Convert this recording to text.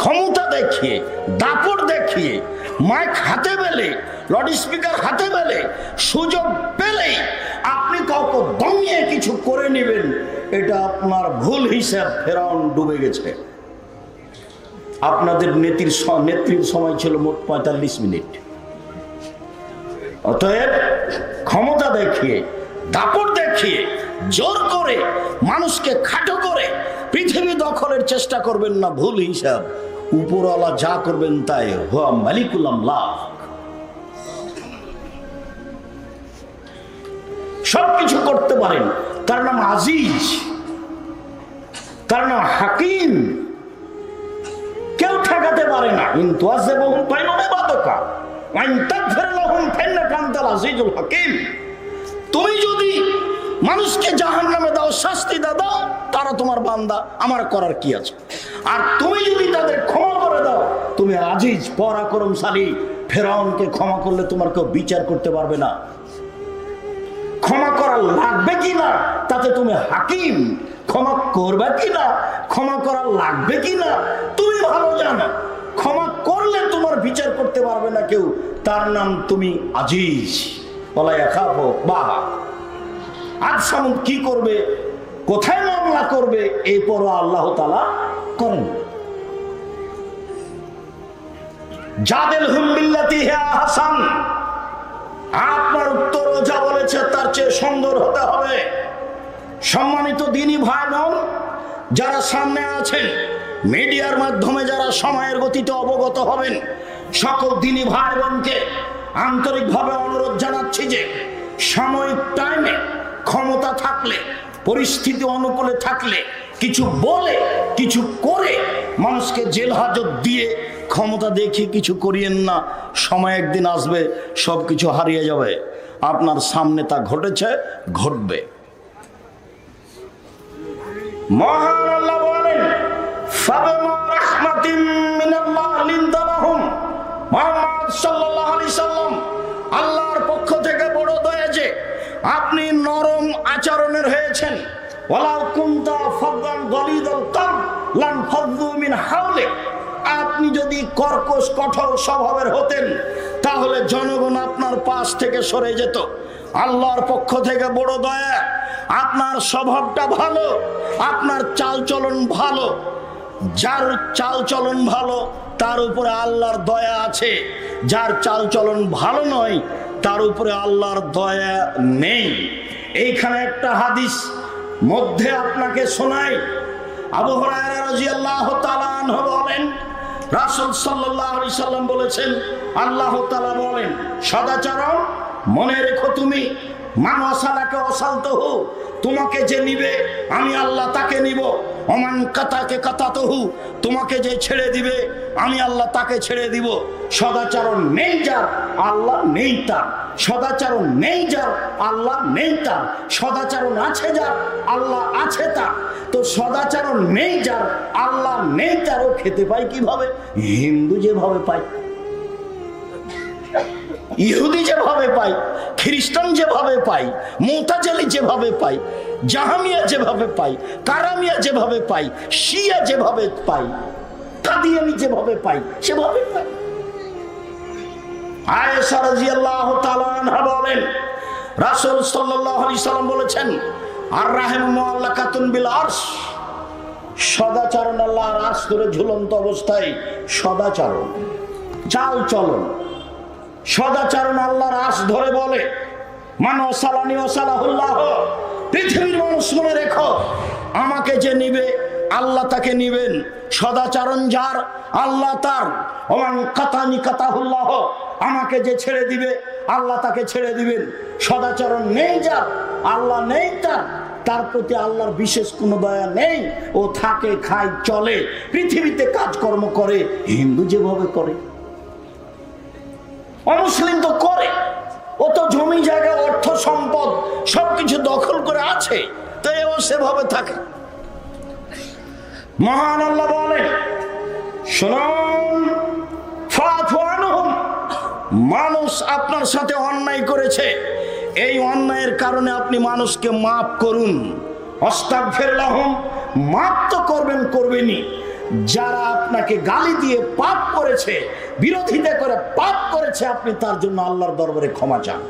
ক্ষমতা দেখিয়ে, দাপট দেখিয়ে, মাইক হাতে পেলে লাউড স্পিকার হাতে পেলে সুযোগ পেলেই আপনি কাউকে দমিয়ে কিছু করে নেবেন, এটা আপনার ভুল হিসাব ফেরাউন ডুবে গেছে। আপনাদের নেত্রীর নেত্রীর সময় ছিল মোট পঁয়তাল্লিশ মিনিট। অতএব ক্ষমতা দেখিয়ে দাপট দেখিয়ে, জোর করে মানুষকে খাটো করে পৃথিবী দখলের চেষ্টা করবেন না, ভুল হিসাব। উপরওয়ালা যা করবেন তাই, হুয়া মালিকুলাম লাভ সবকিছু করতে পারেন। তার নাম আজিজ। তার নাম হাকিম। কেউ ঠেকাতে পারে না। কিন্তু আছে বহু পাইনবে বাদকা আইন তাগফির লাহুম ফাইন্নাকা আনতাল আজিজুল হাকিম। তুমি যদি মানুষকে জাহান নামে দাও, শাস্তি দাও, তারা তোমার বান্দা। আমার করার কি আছে? আর তুমি যদি তাদের ক্ষমা করে দাও, তুমি আজিজ, পরাক্রমশালী। ফেরাউনকে ক্ষমা করলে তোমার কেউ বিচার করতে পারবে না। ক্ষমা করা লাগবে কি না? তাতে তুমি হাকিম। ক্ষমা করবে কি না? ক্ষমা করা লাগবে কি না? তুমি ভালো জানো, ক্ষমা করলে তোমার বিচার করতে পারবে না কেউ। তার নাম তুমি আজিজ। বলাই খাব বা আজ সামুদ কি করবে? কোথায় মামলা করবে? এই পর আল্লাহ তালা করেন। যাদের হুম্বিল্লাতি হে হাসান। আপনার উত্তর যা বলেছে তার চেয়ে সুন্দর হতে হবে। সম্মানিত দিনী ভাই বোন যারা সামনে আছেন, মিডিয়ার মাধ্যমে যারা সময়ের গতিতে অবগত হবেন, সকল দিনী ভাই বোনকে আন্তরিকভাবে অনুরোধ জানাচ্ছি যে সাময়িক টাইমে ক্ষমতা থাকলে, পরিস্থিতি অনুকূলে থাকলে, কিছু বলে, কিছু করে মানুষকে জেল হাজত দিয়ে ক্ষমতা দেখিয়ে কিছু করিয়েন না। সময় একদিন আসবে সব কিছু হারিয়ে যাবে। আপনার সামনে তা ঘটেছে, ঘটবে। মহান আল্লাহ বলেন আচরণের হয়েছেন। আপনি যদি কর্কশ, কঠোর স্বভাবের হতেন, তাহলে জনগণ আপনার পাশ থেকে সরে যেত। আল্লাহর পক্ষ থেকে বড় দয়া, আপনার স্বভাবটা ভালো, আপনার চালচলন ভালো। যার চালচলন ভালো, তার উপরে আল্লাহর দয়া আছে। যার চালচলন ভালো নয়, তার উপরে আল্লাহর দয়া নেই। এইখানে একটা হাদিস মধ্যে আপনাকে শোনাই। বলেন বলেছেন, আল্লাহ তালা বলেন, সদাচরণ মনে রেখো তুমি অশান্ত তোমাকে যে নিবে, আমি আল্লাহ তাকে নিব। অমান কাতাকে কাতাতহু, তোমাকে যে ছেড়ে দিবে, আমি আল্লাহ তাকে ছেড়ে দিব। সদাচরণ নেই যার আল্লাহ নেই তার সদাচরণ নেই যার আল্লাহ নেই তার সদাচরণ আছে যার, আল্লাহ আছে তার। তো সদাচরণ নেই যার আল্লাহ নেই তারও খেতে পায় কীভাবে? হিন্দু যেভাবে পায় ইহুদি যেভাবে পাই খ্রিস্টান যেভাবে পাই মোতাজালি যেভাবে পাই জাহামিয়া যেভাবে পাই কারামিয়া যেভাবে পাই শিয়া যেভাবে পাই কাদিয়ানি যেভাবে পাই সেভাবে পাই বলেন বলেছেন আর সদাচরণ ধরে ঝুলন্ত অবস্থায় সদাচরণ চাল চলন। সদাচরণ আল্লাহর আশ ধরে বলে, মান ওসালানি ওসালাহুল্লাহ পৃথিবীর মানুষ মনে রেখো, আমাকে যে নিবে, আল্লাহ তাকে নিবেন। সদাচরণ যার, আল্লাহ তার। ওমান কাতানি কাতাহুল্লাহ, আমাকে যে ছেড়ে দিবে, আল্লাহ তাকে ছেড়ে দিবেন। সদাচরণ নেই যার, আল্লাহ নেই তার। তার প্রতি আল্লাহর বিশেষ কোনো দয়া নেই ও থাকে, খায়, চলে। পৃথিবীতে কাজকর্ম করে, হিন্দু যেভাবে করে। অমুসলিম তো করে। ও তো জমি, জায়গা, অর্থ, সম্পদ সবকিছু দখল করে আছে। তো সেভাবে থাকে। মহান আল্লাহ আনহুম। মানুষ আপনার সাথে অন্যায় করেছে। এই অন্যায়ের কারণে আপনি মানুষকে মাফ করুন। অস্তাক মাফ তো করবেন, করবেনই। যারা আপনাকে গালি দিয়ে পাপ করেছে, বিরোধিতা করে পাপ করেছে, আপনি তার জন্য আল্লাহর দরবারে ক্ষমা চান।